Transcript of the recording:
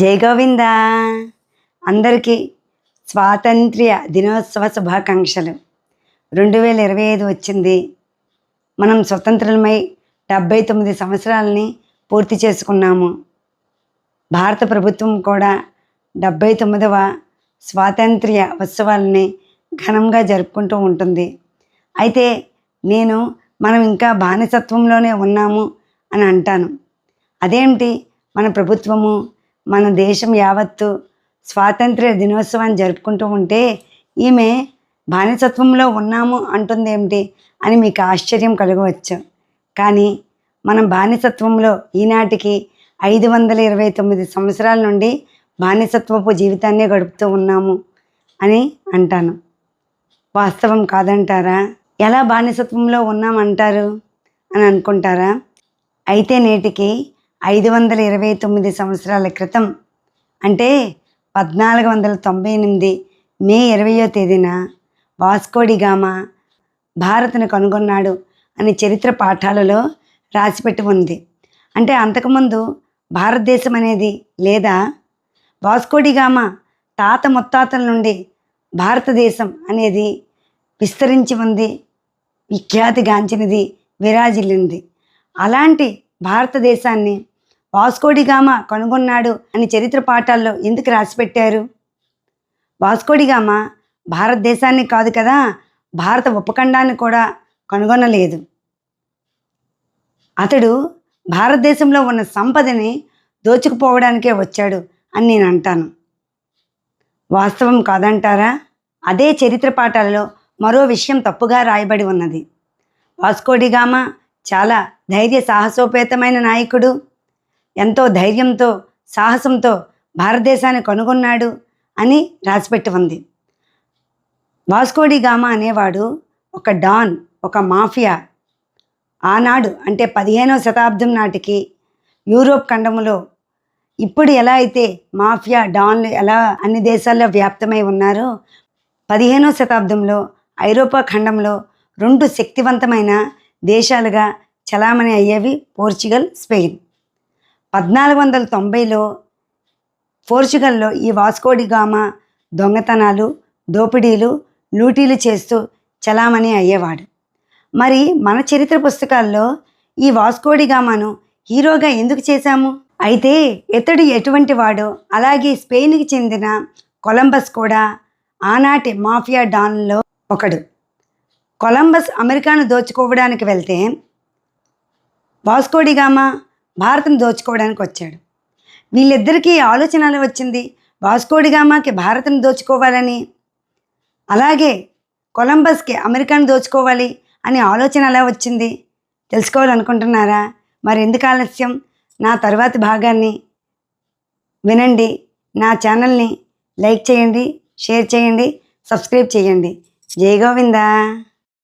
జై గోవింద. అందరికీ స్వాతంత్ర్య దినోత్సవ శుభాకాంక్షలు. రెండు వేల ఇరవై ఐదు వచ్చింది. మనం స్వతంత్రమై డెబ్భై తొమ్మిది సంవత్సరాలని పూర్తి చేసుకున్నాము. భారత ప్రభుత్వం కూడా డెబ్భై తొమ్మిదవ స్వాతంత్ర్య ఉత్సవాలని ఘనంగా జరుపుకుంటూ ఉంటుంది. అయితే నేను మనం ఇంకా బానిసత్వంలోనే ఉన్నాము అని అంటాను. అదేంటి? మన ప్రభుత్వము మన దేశం యావత్తు స్వాతంత్ర్య దినోత్సవాన్ని జరుపుకుంటూ ఉంటే ఈమె బానిసత్వంలో ఉన్నాము అంటుందేమిటి అని మీకు ఆశ్చర్యం కలగవచ్చు. కానీ మనం బానిసత్వంలో ఈనాటికి ఐదు వందల ఇరవై తొమ్మిది సంవత్సరాల నుండి బానిసత్వపు జీవితాన్ని గడుపుతూ ఉన్నాము అని అంటాను. వాస్తవం కాదంటారా? ఎలా బానిసత్వంలో ఉన్నామంటారు అని అనుకుంటారా? అయితే నేటికి ఐదు వందల ఇరవై తొమ్మిది సంవత్సరాల క్రితం అంటే పద్నాలుగు వందల తొంభై ఎనిమిది మే ఇరవయో తేదీన వాస్కోడిగామా భారత్ను కనుగొన్నాడు అని చరిత్ర పాఠాలలో రాసిపెట్టి ఉంది. అంటే అంతకుముందు భారతదేశం అనేది లేదా? వాస్కోడిగామా తాత ముత్తాతల నుండి భారతదేశం అనేది విస్తరించి ఉంది విఖ్యాతిగాంచినది విరాజిల్లింది. అలాంటి భారతదేశాన్ని వాస్కోడిగామ కనుగొన్నాడు అని చరిత్ర పాఠాల్లో ఎందుకు రాసిపెట్టారు? వాస్కోడిగామ భారతదేశాన్ని కాదు కదా భారత ఉపఖండాన్ని కూడా కనుగొనలేదు. అతడు భారతదేశంలో ఉన్న సంపదని దోచుకుపోవడానికే వచ్చాడు అని నేను అంటాను. వాస్తవం కాదంటారా? అదే చరిత్ర పాఠాలలో మరో విషయం తప్పుగా రాయబడి ఉన్నది. వాస్కోడిగామ చాలా ధైర్య సాహసోపేతమైన నాయకుడు. ఎంతో ధైర్యంతో సాహసంతో భారతదేశాన్ని కనుగొన్నాడు అని రాసిపెట్టి ఉంది. వాస్కోడి గామా అనేవాడు ఒక డాన్ ఒక మాఫియా. ఆనాడు అంటే పదిహేనవ శతాబ్దం నాటికి యూరోప్ ఖండములో ఇప్పుడు ఎలా అయితే మాఫియా డాన్లు ఎలా అన్ని దేశాల్లో వ్యాప్తమై ఉన్నారో పదిహేనవ శతాబ్దంలో ఐరోపా ఖండంలో రెండు శక్తివంతమైన దేశాలుగా చలామణి అయ్యేవి పోర్చుగల్ స్పెయిన్. పద్నాలుగు వందల తొంభైలో పోర్చుగల్లో ఈ వాస్కోడి గామా దొంగతనాలు దోపిడీలు లూటీలు చేస్తూ చలామణి అయ్యేవాడు. మరి మన చరిత్ర పుస్తకాల్లో ఈ వాస్కోడి గామాను హీరోగా ఎందుకు చేశాము? అయితే ఇతడు ఎటువంటి వాడో అలాగే స్పెయిన్కి చెందిన కొలంబస్ కూడా ఆనాటి మాఫియా డాన్లో ఒకడు. కొలంబస్ అమెరికాను దోచుకోవడానికి వెళ్తే వాస్కోడిగామా భారత్ను దోచుకోవడానికి వచ్చాడు. వీళ్ళిద్దరికీ ఆలోచన ఎలా వచ్చింది వాస్కోడిగామాకి భారత్ను దోచుకోవాలని. అలాగే కొలంబస్కి అమెరికాను దోచుకోవాలి అనే ఆలోచన ఎలా వచ్చింది? తెలుసుకోవాలనుకుంటున్నారా? మరి ఎందుకు ఆలస్యం? నా తర్వాతి భాగాన్ని వినండి నా ఛానల్ని లైక్ చేయండి షేర్ చేయండి సబ్స్క్రైబ్ చేయండి. జై గోవిందా!